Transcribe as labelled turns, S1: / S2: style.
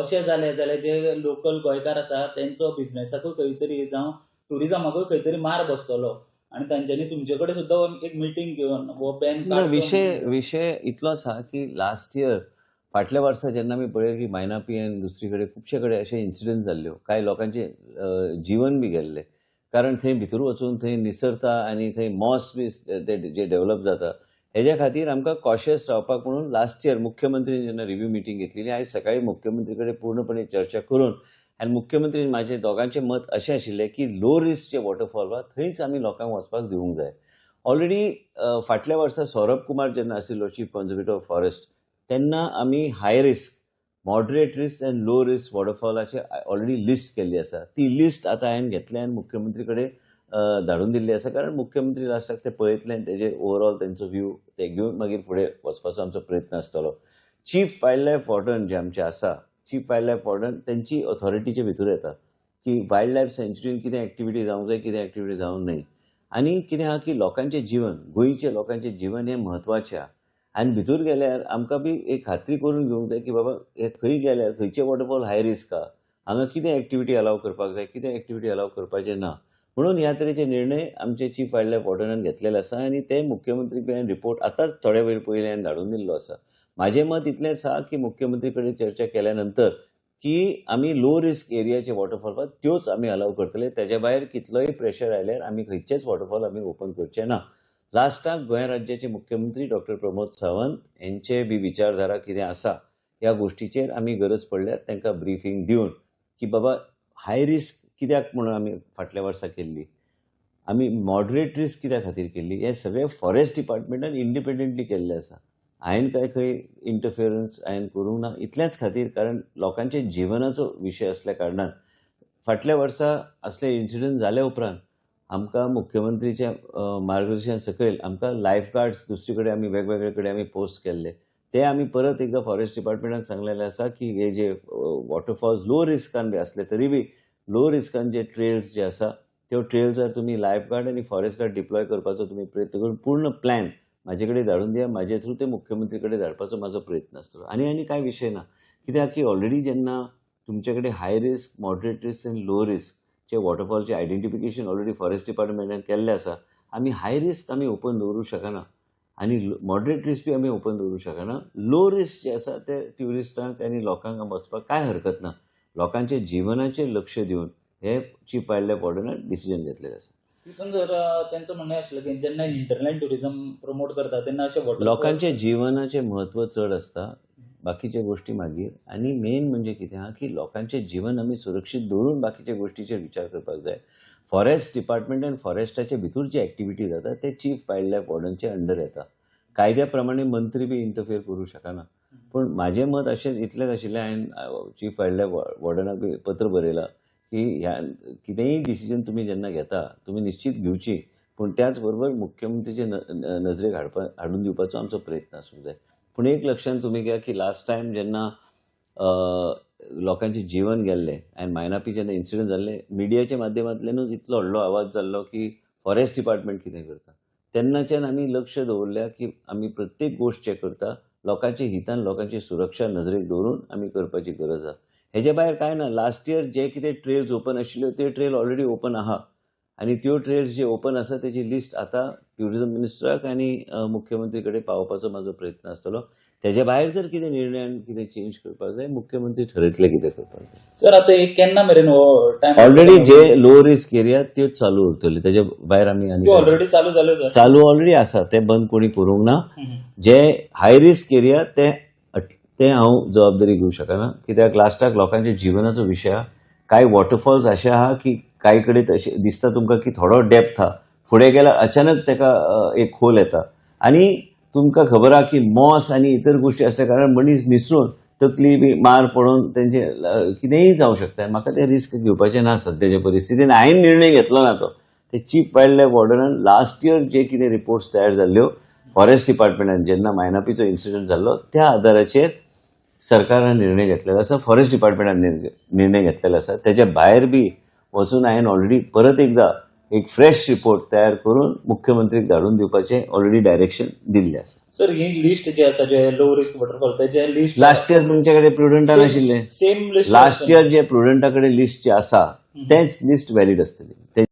S1: अशें जालें जाल्यार जे लोकल गोंयकार आसा तेंचो बिझनेसाकूय खंय तरी जावं टुरिजमाकूय खंय तरी मार बसतलो. आनी तांच्यांनी तुमचे कडेन सुद्दां एक मिटींग घेवन हो बॅन
S2: ना, विशय विशय इतलोच आहा की लास्ट इयर फाटल्या वर्सा जेन्ना आमी पळयलें की मायनापी आनी दुसरे कडेन खुबशे कडेन अशे इन्सिडंट जाल्ल्यो. कांय लोकांचे जीवन बी गेल्लें. कारण थंय भितर वचून थंय निसरता आनी थंय मॉस बी जे डेव्हलप जाता हेज्या खातीर आमकां कॉशियस रावपाक म्हणून लास्ट इयर मुख्यमंत्रीन जेन्ना रिव्ह्यू मिटींग घेतलेली आयज सकाळी मुख्यमंत्री कडेन पूर्णपणे चर्चा करून आनी मुख्यमंत्री म्हाजे दोगांचें मत अशें आशिल्लें की लो रिस्क जे वॉटरफॉल आहा थंयच आमी लोकांक वचपाक दिवंक जाय. ऑलरेडी फाटल्या वर्सा सौरभ कुमार जेन्ना आशिल्लो चीफ कॉन्झर्वेटर ऑफ फॉरेस्ट तेन्ना आमी high risk moderate risk and low risk वॉटरफॉलाचे already list केल्ली आसा. ती लिस्ट आतां हांवें घेतल्या आनी मुख्यमंत्री कडेन धाडून दिल्ली आसा कारण मुख्यमंत्री लास्टाक ते पळयतले आनी तेजे ओवरऑल तेंचो व्यू ते घेवन मागीर फुडें वचपाचो आमचो प्रयत्न आसतलो चीफ वायल्ड लायफ वॉर्डन जे आमचे आसा चीफ वायल्ड लायफ वॉर्डन तेंची ऑथॉरिटीचे भितर येता की वायल्ड लायफ सँच्युरीन कितें एक्टिविटी जावंक जाय कितें एक्टिविटी जावंक न्हय आनी कितें आहा की लोकांचें जिवन गोंयचें लोकांचें जिवन हें म्हत्वाचें आहा. आनी भितर गेल्यार आमकां बी एक खात्री करून घेवंक जाय की बाबा हे खंय गेल्यार खंयचे वॉटरफॉल हाय रिस्क आहा? हांगा कितें एक्टिविटी अलाव करपाक जाय कितें एक्टिविटी अलाव करपाचें ना? म्हणून ह्या तरेचे निर्णय आमचे चीफ वायल्ड लायफ वॉर्डनान घेतलेले आसा आनी ते मुख्यमंत्री कडेन रिपोर्ट आतांच थोड्या वेळ पयलीं हांवें धाडून दिल्लो आसा म्हाजें मत इतलेंच आसा की मुख्यमंत्री कडेन चर्चा केल्या नंतर की आमी लो रिस्क एरियाचे वॉटरफॉल त्योच आमी अलाव करतले. तेज्या भायर कितलोय प्रेशर आयल्यार आमी खंयचेच वॉटरफॉल आमी ओपन करचे ना. लास्टाक गोंय राज्याचे मुख्यमंत्री डॉक्टर प्रमोद सावंत यांचे बी विचारधारा कितें आसा ह्या गोश्टीचेर आमी गरज पडल्यार तांकां ब्रिफींग दिवन की बाबा हाय रिस्क कित्याक म्हणून आमी फाटल्या वर्सा केल्ली? आमी मॉडरेट रिस्क कित्या खातीर केल्ली? हें सगळें फॉरेस्ट डिपार्टमेंटान इंडिपेंडंटली केल्लें आसा. हांवें काय खंय इंटरफियरन्स हांवें करूंक ना इतलेंच खातीर कारण लोकांचे जिवनाचो विशय आसल्या कारणान फाटल्या वर्सा असले इन्सिडंट जाल्या उपरांत आमकां मुख्यमंत्रीच्या मार्गदर्शन सकयल आमकां लायफ गार्ड्स दुसरे कडेन आमी वेगवेगळे कडेन आमी पोस्ट केल्ले. ते आमी परत एकदां फॉरेस्ट डिपार्टमेंटान सांगलेलें आसा की हे जे वॉटरफॉल्स लो रिस्कान बी असले तरी बी लो रिस्कान जे ट्रेल्स जे आसा त्यो ट्रेल्सार तुमी लायफ गार्ड आनी फॉरेस्ट गार्ड डिप्लॉय करपाचो तुमी प्रयत्न करून पूर्ण प्लॅन म्हाजे कडेन धाडून दिया म्हाजे थ्रू ते मुख्यमंत्री कडेन धाडपाचो म्हाजो प्रयत्न आसतलो आनी आनी कांय विशय ना कित्याक की ऑलरेडी जेन्ना तुमचे कडेन हाय रिस्क मॉडरेट रिस्क आनी लो रिस्क वॉटरफॉलचे आयडेंटिफिकेशन ऑलरेडी फॉरेस्ट डिपार्टमेंटान केल्लें आसा आमी हाय रिस्क आमी ओपन दवरूंक शकना. आनी मॉडरेट रिस्क बी आमी ओपन दवरूं शकना. लो रिस्क जे आसा ते ट्युरिस्टांक आनी लोकांक वचपाक कांय हरकत ना. लोकांच्या जिवनाचेर लक्ष दिवन हे चीफ वायल्ड लायफ वॉर्डनान डिसिजन घेतलेलें आसा
S1: तितून जर तेंचं म्हणणें आशिल्लें की जेन्ना इंटरनॅट टुरिझम प्रमोट करता तेन्ना अशे
S2: लोकांच्या जिवनाचें म्हत्व चड आसता बाकीचे गोश्टी मागीर आनी मेन म्हणजे कितें? आहा की लोकांचें जिवन आमी सुरक्षीत दवरून बाकीच्या गोश्टीचेर विचार करपाक जाय. फॉरेस्ट डिपार्टमेंट आनी फॉरेस्टाचे भितर जी एक्टिविटी जाता ते चीफ वायल्ड लायफ वॉर्डनचे अंडर येता. कायद्या प्रमाणे मंत्री बी इंटरफियर करूं शकना. पूण म्हाजें मत अशेंच इतलेंच आशिल्लें हांवें चीफ वायल्ड लायफ वॉर्डनाक बी पत्र बरयलां की ह्या कितेंय डिसिजन तुमी जेन्ना घेता तुमी निश्चित घेवची पूण त्याच बरोबर मुख्यमंत्रीचे नजरेक हाडपा हाडून दिवपाचो आमचो प्रयत्न आसूंक जाय पूण एक लक्षांत तुमी घ्या की लास्ट टायम जेन्ना लोकांचें जिवन गेल्लें आनी मायनापी जेन्ना इन्सिडंट जाल्लें मिडियाच्या माध्यमांतल्यानूच इतलो व्हडलो आवाज जाल्लो की फॉरेस्ट डिपार्टमेंट कितें करता? तेन्नाच्यान आमी लक्ष दवरल्या की आमी प्रत्येक गोश्ट जे करता. लोकांच्या हितान लोकांची सुरक्षा नजरेक दवरून आमी करपाची गरज आहा हेजे भायर कांय ना लास्ट इयर जे कितें ट्रेल्स ओपन आशिल्ल्यो त्यो ट्रेल ऑलरेडी ओपन आहा. आनी त्यो ट्रेल्स जे ओपन आसा तेजी लिस्ट आतां ट्युरिझम मिनिस्टराक आनी मुख्यमंत्री कडेन पावोवपाचो म्हाजो प्रयत्न आसतलो. तेजे भायर जर कितें निर्णयान कितें चेंज करपाक जाय मुख्यमंत्री ठरयतले कितें करपाक जाय.
S1: सर आता एक केन्ना मेरेन हो
S2: ऑलरेडी जे लो रिस्क एरिया त्योच चालू उरतले. तेजे भायर आमी
S1: ऑलरेडी चालू जाल्यो
S2: चालू ऑलरेडी आसा. ते बंद कोणी करूंक ना. जे हाय रिस्क एरिया ते ते हांव जबाबदारी घेवंक शकना. कित्याक लास्टाक लोकांच्या जिवनाचो विशय आहा कांय वॉटरफॉल्स अशे आहा की कांय कडेन तशे दिसता तुमकां की थोडो डेप्थ आहा फुडें गेल्यार अचानक तेका एक खोल येता. आनी तुमकां खबर आहा की मॉस आनी इतर गोश्टी आसल्या कारण मनीस निसरून तकली बी मार पडून तेंचे कितेंय जावं शकता. म्हाका ते रिस्क घेवपाचें ना सद्याच्या परिस्थितीन. हांवें निर्णय घेतलो ना तो. ते चीफ वायल्ड लायफ वॉर्डनान लास्ट इयर जे कितें रिपोर्ट्स तयार जाल्ल्यो फॉरेस्ट डिपार्टमेंटान जेन्ना मायनापीचो इन्सिडंट जाल्लो त्या आदाराचेर सरकारान निर्णय घेतलेलो. आसा फॉरेस्ट डिपार्टमेंटान निर्णय निर्णय घेतलेलो आसा तेच्या भायर बी वचून हांवें ऑलरेडी परत एकदा एक फ्रेश रिपोर्ट तयार करून मुख्यमंत्रीक धाडून दिवपाचें ऑलरेडी डायरेक्शन दिल्लें आसा
S1: सर ही लिस्ट जी आसा जे लो रिस्क वॉटरफॉल तेजे लिस्ट
S2: लास्ट इयर तुमचे कडेन प्रुडंटान आशिल्लें
S1: सेम लिस्ट
S2: लास्ट इयर जे प्रुडंटा कडेन लिस्ट जे आसा तेंच लिस्ट वॅलीड आसतली